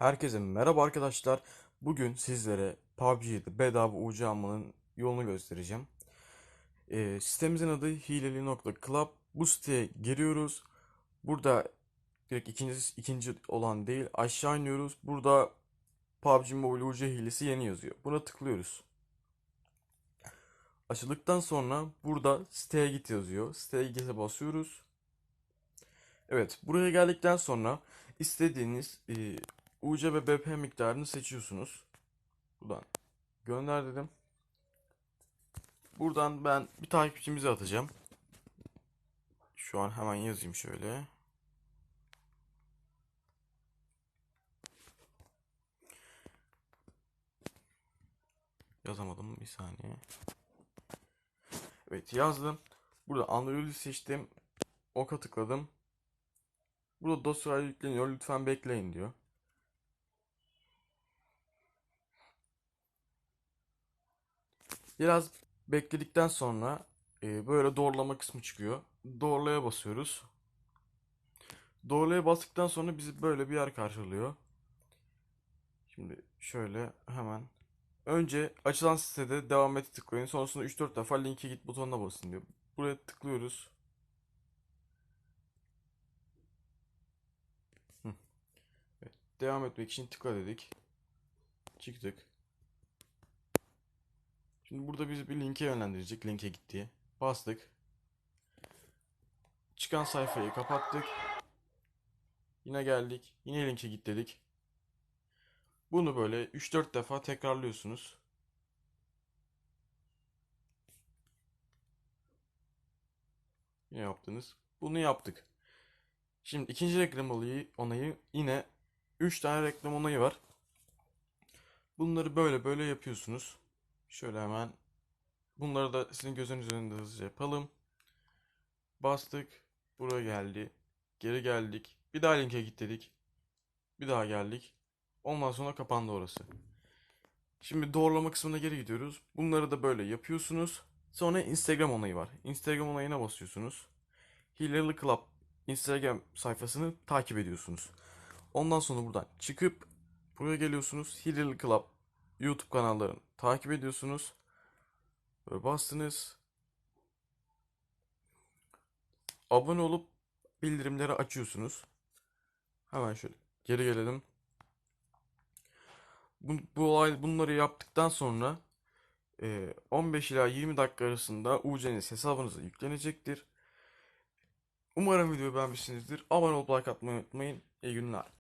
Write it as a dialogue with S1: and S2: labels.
S1: Herkese merhaba arkadaşlar. Bugün sizlere PUBG'de bedava UC yolunu göstereceğim. Ee, sitemizin adı hileli.club. Bu siteye giriyoruz. Burada direkt ikinci, ikinci olan değil aşağı iniyoruz. Burada PUBG Mobile UC hilesi yeni yazıyor. Buna tıklıyoruz. Açıldıktan sonra burada siteye git yazıyor. Siteye git'e basıyoruz. Evet, buraya geldikten sonra istediğiniz e, UC ve BP miktarını seçiyorsunuz. Buradan gönder dedim. Buradan ben bir takipçimize atacağım. Şu an hemen yazayım şöyle. Yazamadım bir saniye. Evet yazdım. Burada Android'i seçtim. Oka tıkladım. Burada dosyalar yükleniyor. Lütfen bekleyin diyor. Biraz bekledikten sonra e, böyle doğrulama kısmı çıkıyor. Doğrulaya basıyoruz. Doğrulaya bastıktan sonra bizi böyle bir yer karşılıyor. Şimdi şöyle hemen önce açılan sitede devam et tıklayın. Sonrasında 3-4 defa linke git butonuna basın diyor. Buraya tıklıyoruz. Devam etmek için tıkla dedik. Çıktık. Şimdi burada bizi bir linke yönlendirecek. Linke gitti. Bastık. Çıkan sayfayı kapattık. Yine geldik. Yine linke git dedik. Bunu böyle 3-4 defa tekrarlıyorsunuz. Yine yaptınız. Bunu yaptık. Şimdi ikinci reklam olayı, onayı yine 3 tane reklam onayı var. Bunları böyle böyle yapıyorsunuz. Şöyle hemen bunları da sizin gözünüz önünde hızlıca yapalım. Bastık. Buraya geldi. Geri geldik. Bir daha linke git dedik. Bir daha geldik. Ondan sonra kapandı orası. Şimdi doğrulama kısmına geri gidiyoruz. Bunları da böyle yapıyorsunuz. Sonra Instagram onayı var. Instagram onayına basıyorsunuz. Hilali Club Instagram sayfasını takip ediyorsunuz. Ondan sonra buradan çıkıp buraya geliyorsunuz. Hilali Club YouTube kanallarını takip ediyorsunuz. Böyle bastınız. Abone olup bildirimleri açıyorsunuz. Hemen şöyle geri gelelim. Bu, bu olay bunları yaptıktan sonra e, 15 ila 20 dakika arasında UC'niz hesabınıza yüklenecektir. Umarım videoyu beğenmişsinizdir. Abone olup like atmayı unutmayın. İyi günler.